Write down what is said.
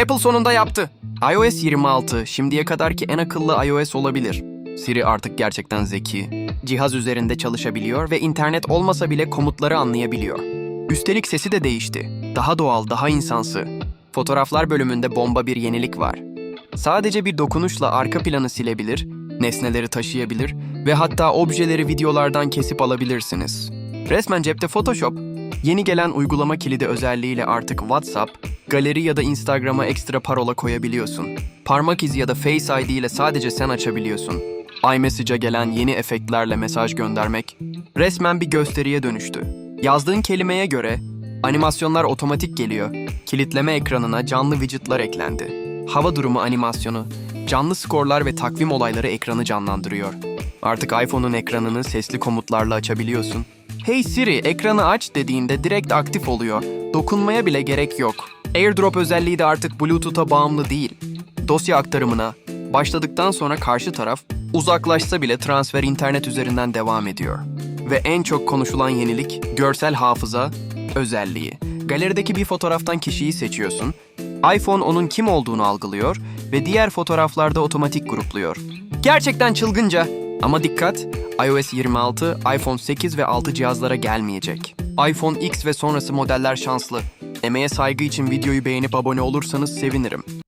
Apple sonunda yaptı. iOS 26 şimdiye kadarki en akıllı iOS olabilir. Siri artık gerçekten zeki. Cihaz üzerinde çalışabiliyor ve internet olmasa bile komutları anlayabiliyor. Üstelik sesi de değişti. Daha doğal, daha insansı. Fotoğraflar bölümünde bomba bir yenilik var. Sadece bir dokunuşla arka planı silebilir, nesneleri taşıyabilir ve hatta objeleri videolardan kesip alabilirsiniz. Resmen cepte Photoshop. Yeni gelen uygulama kilidi özelliğiyle artık WhatsApp, galeri ya da Instagram'a ekstra parola koyabiliyorsun. Parmak izi ya da Face ID ile sadece sen açabiliyorsun. iMessage'a gelen yeni efektlerle mesaj göndermek resmen bir gösteriye dönüştü. Yazdığın kelimeye göre animasyonlar otomatik geliyor. Kilitleme ekranına canlı widgetlar eklendi. Hava durumu animasyonu, canlı skorlar ve takvim olayları ekranı canlandırıyor. Artık iPhone'un ekranını sesli komutlarla açabiliyorsun. Hey Siri, ekranı aç dediğinde direkt aktif oluyor. Dokunmaya bile gerek yok. AirDrop özelliği de artık Bluetooth'a bağımlı değil. Dosya aktarımına başladıktan sonra karşı taraf uzaklaşsa bile transfer internet üzerinden devam ediyor. Ve en çok konuşulan yenilik görsel hafıza özelliği. Galerideki bir fotoğraftan kişiyi seçiyorsun. iPhone onun kim olduğunu algılıyor ve diğer fotoğraflarda otomatik grupluyor. Gerçekten çılgınca. Ama dikkat, iOS 26, iPhone 8 ve 6 cihazlara gelmeyecek. iPhone X ve sonrası modeller şanslı. Emeğe saygı için videoyu beğenip abone olursanız sevinirim.